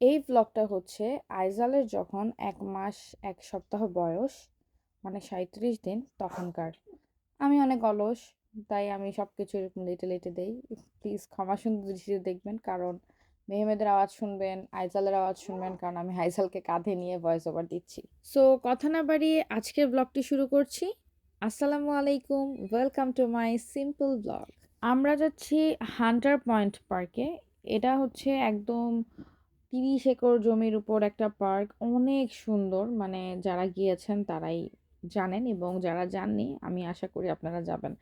এই ব্লগটা হচ্ছে আইজালের যখন এক মাস এক সপ্তাহ বয়স মানে ৩৭ দিন তখনকার। আমি অনেক অলস। তাই আমি সবকিছু এরকম লেটে, লেটে দেই। প্লিজ ক্ষমা সুন্দর দৃষ্টিতে দেখবেন। কারণ মেহমেদের আওয়াজ শুনবেন, আইজালের আওয়াজ শুনবেন। কারণ আমি আইজালকে কাঁধে নিয়ে ভয়েস ওভার দিচ্ছি। সো কথা না বাড়িয়ে আজকের ব্লগটি শুরু করছি। আসসালামু আলাইকুম। Welcome to my simple blog. আমরা যাচ্ছি হান্টার পয়েন্ট পার্কে। এটা হচ্ছে একদম ৩০ একর জমির উপর একটা পার্ক। অনেক সুন্দর। মানে যারা গিয়েছেন তারাই জানেন এবং যারা যাননি, আমি আশা করি আপনারা যাবেন।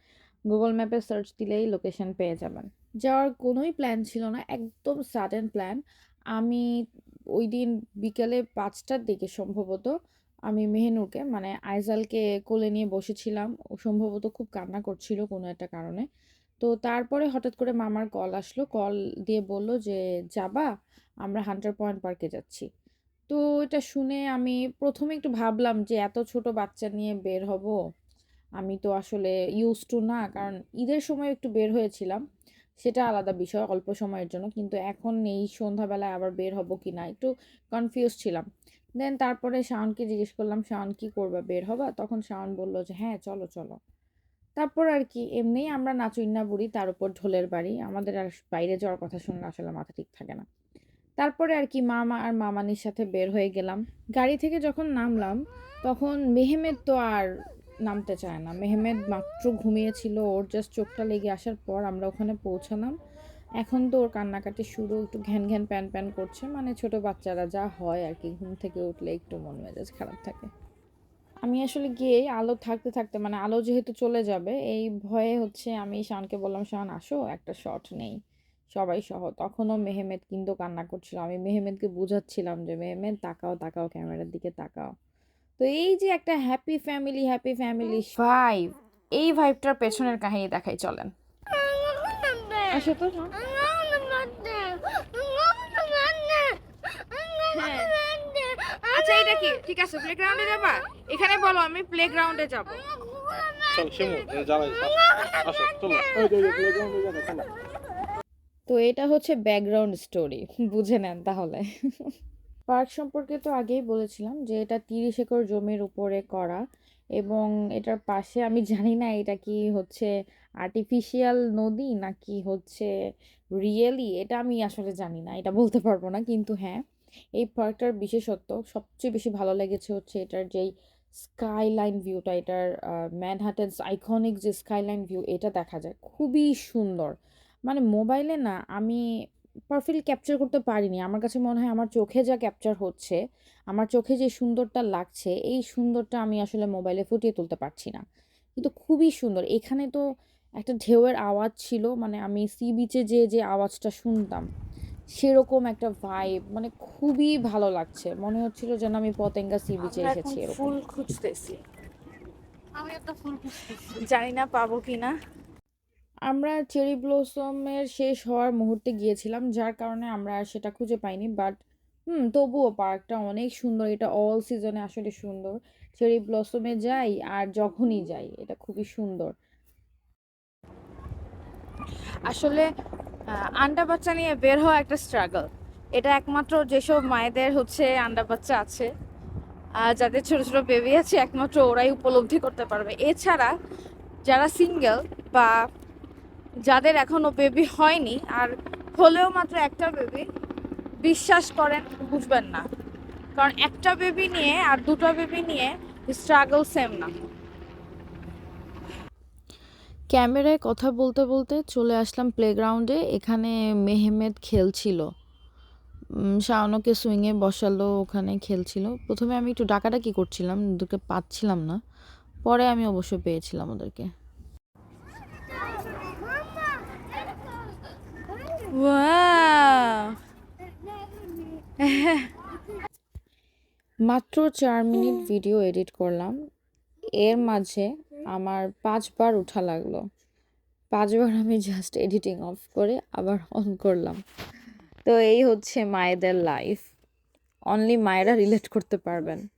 গুগল ম্যাপে সার্চ দিলেই লোকেশন পেয়ে যাবেন। যাওয়ার কোনোই প্ল্যান ছিল না। একদম সাডেন প্ল্যান। আমি ওই দিন বিকেলে পাঁচটার দিকে সম্ভবত আমি মেহেনুরকে মানে আইজালকে কোলে নিয়ে বসেছিলাম। সম্ভবত খুব কান্না করছিল কোনো একটা কারণে। তো তারপরে হঠাৎ করে মামার কল আসলো। কল দিয়ে বলল যে, "যাবা? আমরা হান্টার পয়েন্ট পার্কে যাচ্ছি।" তো এটা শুনে আমি প্রথমে একটু ভাবলাম যে এত ছোট বাচ্চা নিয়ে বের হব। আমি তো আসলে ইউজ টু না। কারণ ঈদের সময় একটু বের হয়েছিলাম। সেটা আলাদা বিষয় অল্প সময়ের জন্য। কিন্তু এখন এই সন্ধ্যাবেলায় আবার বের হব কি না একটু কনফিউজ ছিলাম। দেন তারপরে শাওনকে জিজ্ঞেস করলাম, "শাওন কি করবা? বের হবা?" তখন শাওন বলল যে, "হ্যাঁ, চলো, চলো।" তারপর আর কি এমনিই আমরা নাচুইন্না বুড়ি তার উপর ঢোলের বাড়ি। আমাদের আর বাইরে যাওয়ার কথা শুনলে আসলে মাথা ঠিক থাকে না। তারপরে আর কি মামা আর মামানির সাথে বের হয়ে গেলাম। গাড়ি থেকে যখন নামলাম তখন মেহেমেদ তো আর নামতে চায় না। মেহেমেদ মাত্র ঘুমিয়েছিল। ওর জাস্ট চোখটা লেগে আসার পর আমরা ওখানে পৌঁছালাম। এখন তো ওর কান্নাকাটি শুরু। একটু ঘ্যান, ঘ্যান প্যান, প্যান করছে। মানে ছোট বাচ্চারা যা হয় আর কি ঘুম থেকে উঠলে একটু মন মেজাজ খারাপ থাকে। আমি আসলে গিয়ে আলো থাকতে, থাকতে মানে আলো যেহেতু চলে যাবে এই ভয়ে হচ্ছে আমি শানকে বললাম, শান আসো একটা শট নেই।" সবাই সহ। তখনও মেহেমেদ কিন্তু কান্না করছিল। আমি মেহেমেদকে বুঝাচ্ছিলাম যে, "মেহেমেদ তাকাও, তাকাও ক্যামেরার দিকে তাকাও।" তো এই যে একটা happy family, happy family vibe এই ভাইবটার পেছনের কাহিনী দেখাই চলেন। আসো তো। হ্যাঁ। আচ্ছা এটা কি? ঠিক আছে প্লেগ্রাউন্ডে যাবা এখানে বলো আমি প্লেগ্রাউন্ডে যাব। চল শিমু জ্বালাই আসো চলো ওই প্লেগ্রাউন্ডে যাবে চলো তো এটা হচ্ছে ব্যাকগ্রাউন্ড স্টোরি বুঝে নেন তাহলে। পার্ক সম্পর্কে তো আগেই বলেছিলাম যে এটা তিরিশ একর জমির উপরে করা এবং এটার পাশে আমি জানি না এটা কি হচ্ছে আর্টিফিশিয়াল নদী নাকি হচ্ছে রিয়েলি এটা আমি আসলে জানি না এটা বলতে পারব না কিন্তু হ্যাঁ। এই পার্কটার বিশেষত্ব, সবচেয়ে বেশি ভালো লেগেছে হচ্ছে এটার যেই স্কাইলাইন ভিউটা এটার ম্যানহাটেন্স আইকনিক যে স্কাইলাইন ভিউ এটা দেখা যায়। খুবই সুন্দর। মানে মোবাইলে না, আমি পারফেক্টলি ক্যাপচার করতে পারিনি। আমার কাছে মনে হয় আমার চোখে যা ক্যাপচার হচ্ছে, আমার চোখে যে সুন্দরটা লাগছে, এই সুন্দরটা আমি আসলে মোবাইলে ফুটিয়ে তুলতে পারছি না। কিন্তু খুবই সুন্দর। এখানে তো একটা ঢেউয়ের আওয়াজ ছিল মানে আমি সি বিচে যে যে আওয়াজটা শুনতাম। সেরকম একটা ভাইব মানে খুবই ভালো লাগছে। মনে হচ্ছিল যেন আমি পতেঙ্গা সি বিচে আমরা এসেছি এরকম। ফুল খুঁজতেছি। আমি একটা ফুল খুঁজতেছি। জানি না পাবো কি না আমরা চেরি ব্লসমের শেষ হওয়ার মুহূর্তে গিয়েছিলাম যার কারণে আমরা সেটা খুঁজে পাইনি বাট হুম তবুও পার্কটা অনেক সুন্দর এটা অল সিজনে আসলে সুন্দর। চেরি ব্লসমে যাই আর যখনই যাই এটা খুবই সুন্দর। আসলে আন্ডা বাচ্চা নিয়ে বের হওয়া একটা স্ট্রাগল এটা একমাত্র যেসব মায়েদের হচ্ছে আন্ডা বাচ্চা আছে আহ, যাদের ছোট ছোট বেবি আছে একমাত্র ওরাই উপলব্ধি করতে পারবে। এছাড়া যারা সিঙ্গেল বা যাদের এখনও বেবি হয়নি আর হলেও মাত্র একটা বেবি বিশ্বাস করেন বুঝবেন না। কারণ একটা বেবি নিয়ে আর দুটো বেবি নিয়ে স্ট্রাগল সেম না। ক্যামেরায় কথা বলতে বলতে চলে আসলাম প্লেগ্রাউন্ডে এখানে মেহমেদ খেলছিল। শাওনকে সুইংয়ে বসালো ওখানে খেলছিল। প্রথমে আমি একটু ডাকাডাকি করছিলাম ওদেরকে পাচ্ছিলাম না। পরে আমি অবশ্য পেয়েছিলাম ওদেরকে। মাত্র চার মিনিট ভিডিও এডিট করলাম। এর মাঝে আমার পাঁচবার উঠা লাগল। পাঁচবার আমি জাস্ট এডিটিং অফ করে আবার অন করলাম। তো এই হচ্ছে মায়েদের লাইফ অনলি মায়েরা রিলেট করতে পারবেন।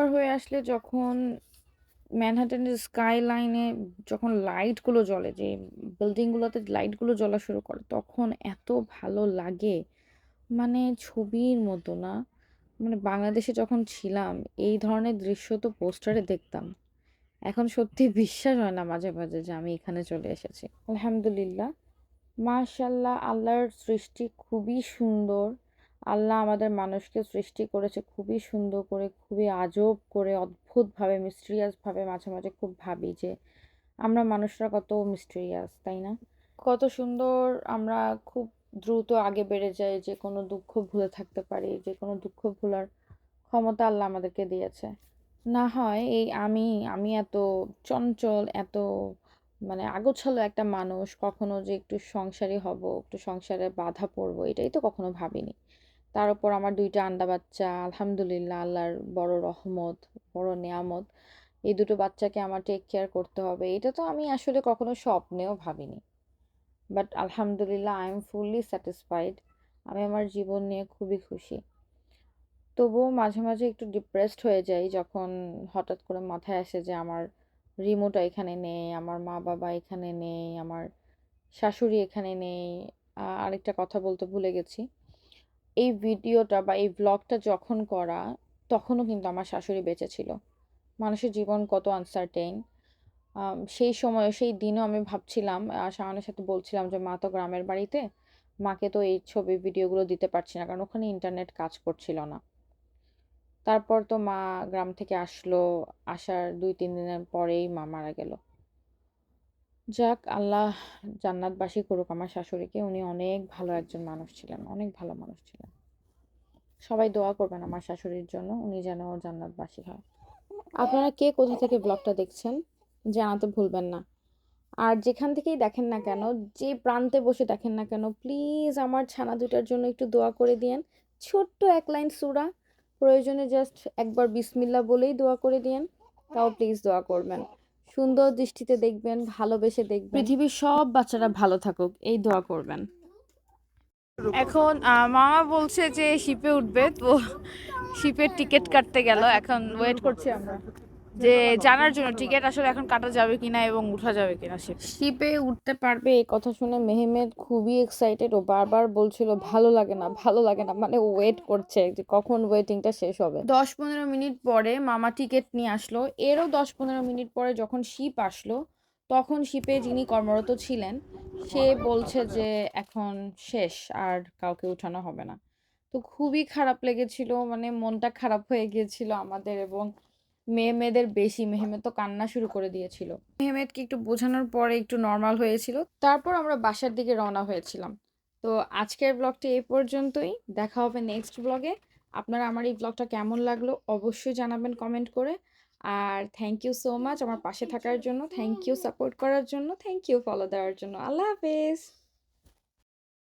অন্ধকার হয়ে আসলে যখন ম্যানহাটনের স্কাই লাইনে যখন লাইটগুলো জ্বলে, যে বিল্ডিংগুলোতে লাইটগুলো জ্বলা শুরু করে, তখন এত ভালো লাগে। মানে ছবির মতো না। মানে বাংলাদেশে যখন ছিলাম, এই ধরনের দৃশ্য তো পোস্টারে দেখতাম। এখন সত্যি বিশ্বাস হয় না মাঝে মাঝে যে আমি এখানে চলে এসেছি। আলহামদুলিল্লাহ। মাশাল্লাহ আল্লাহর সৃষ্টি খুবই সুন্দর। আল্লাহ আমাদের মানুষকে সৃষ্টি করেছে খুবই সুন্দর করে, খুবই আজব করে, অদ্ভুতভাবে মিস্ট্রিয়াসভাবে মাঝে মাঝে খুব ভাবি যে আমরা মানুষরা কত মিস্ট্রিয়াস তাই না? কত সুন্দর আমরা খুব দ্রুত আগে বেড়ে যাই, যে কোনো দুঃখ ভুলে থাকতে পারি, যে কোনো দুঃখ ভোলার ক্ষমতা আল্লাহ আমাদেরকে দিয়েছে। না হয় এই আমি আমি এত চঞ্চল, এত মানে আগোছালো একটা মানুষ, কখনো যে একটু সংসারী হব, একটু সংসারে বাধা পড়ব, এটাই তো কখনো ভাবিনি। তার উপর আমার দুইটা আন্ডা বাচ্চা, আলহামদুলিল্লাহ, আল্লাহর বড় রহমত, বড় নেয়ামত, এই দুটো বাচ্চাকে আমার টেক কেয়ার করতে হবে। এটা তো আমি আসলে কখনো স্বপ্নেও ভাবিনি। বাট আলহামদুলিল্লাহ আই এম ফুললি স্যাটিসফাইড আমি আমার জীবন নিয়ে খুবই খুশি। তবুও মাঝে মাঝে একটু ডিপ্রেসড হয়ে যাই যখন হঠাৎ করে মাথায় আসে যে আমার রিমোটা এখানে নেই, আমার মা বাবা এখানে নেই, আমার শাশুড়ি এখানে নেই। আরেকটা কথা বলতে ভুলে গেছি। এই ভিডিওটা বা এই ব্লগটা যখন করা, তখনও কিন্তু আমার শাশুড়ি বেঁচে ছিল। মানুষের জীবন কত আনসার্টেইন সেই সময়, সেই দিনও আমি ভাবছিলাম শাওনের সাথে বলছিলাম যে, মা তো গ্রামের বাড়িতে, মাকে তো এই ছবি, ভিডিওগুলো দিতে পারছি না, কারণ ওখানে ইন্টারনেট কাজ করছিল না। তারপর তো মা গ্রাম থেকে আসলো, আসার দুই, তিন দিনের পরেই মা মারা গেল। যাক, আল্লাহ জান্নাতবাসী করুক আমার শাশুড়িকে। উনি অনেক ভালো একজন মানুষ ছিলেন, অনেক ভালো মানুষ ছিলেন। সবাই দোয়া করবেন আমার শাশুড়ির জন্য, উনি যেন জান্নাতবাসী হয়। আপনারা কে কোথা থেকে ব্লগটা দেখছেন, জানাতে ভুলবেন না। আর যেখান থেকেই দেখেন না কেন, যে প্রান্তে বসে দেখেন না কেন, প্লিজ আমার ছানা দুটার জন্য একটু দোয়া করে দিয়েন। ছোট্ট এক লাইন সুরা, প্রয়োজনে জাস্ট একবার বিসমিল্লা বলেই দোয়া করে দিয়েন, তাও প্লিজ দোয়া করবেন। সুন্দর দৃষ্টিতে দেখবেন ভালোবেসে দেখবেন। পৃথিবীর সব বাচ্চারা ভালো থাকুক এই দোয়া করবেন। এখন মামা বলছে যে শিপে উঠবে তো শিপের টিকিট কাটতে গেল এখন ওয়েট করছি আমরা। যে জানার জন্য টিকিট আসলে এখন কাটা যাবে কিনা এবং উঠা যাবে কিনা শিপ শিপে উঠতে পারবে এই কথা শুনে মেহমেদ খুবই এক্সাইটেড ও বারবার বলছিল ভালো লাগে না ভালো লাগে না। মানে ওয়েট করছে যে কখন ওয়েটিংটা শেষ হবে। দশ পনেরো মিনিট পরে মামা টিকিট নিয়ে আসলো। এরও দশ পনেরো মিনিট পরে যখন শিপ আসলো তখন শিপে যিনি কর্মরত ছিলেন সে বলছে যে এখন শেষ আর কাউকে উঠানো হবে না। তো খুবই খারাপ লেগেছিল মানে মনটা খারাপ হয়ে গিয়েছিল আমাদের এবং মেয়ে মেয়েদের বেশি মেহমেদ তো কান্না শুরু করে দিয়েছিল। মেহমেদকে একটু বোঝানোর পরে একটু নর্মাল হয়েছিল। তারপর আমরা বাসার দিকে রওনা হয়েছিলাম। তো আজকের ব্লগটা এই পর্যন্তই। দেখা হবে নেক্সট ব্লগে আপনারা আমার এই ব্লগটা কেমন লাগল অবশ্যই জানাবেন কমেন্ট করে। আর থ্যাংক ইউ সো মাচ আমার পাশে থাকার জন্য। থ্যাংক ইউ সাপোর্ট করার জন্য। থ্যাংক ইউ ফলো দেওয়ার জন্য। আল্লাহ হাফেজ।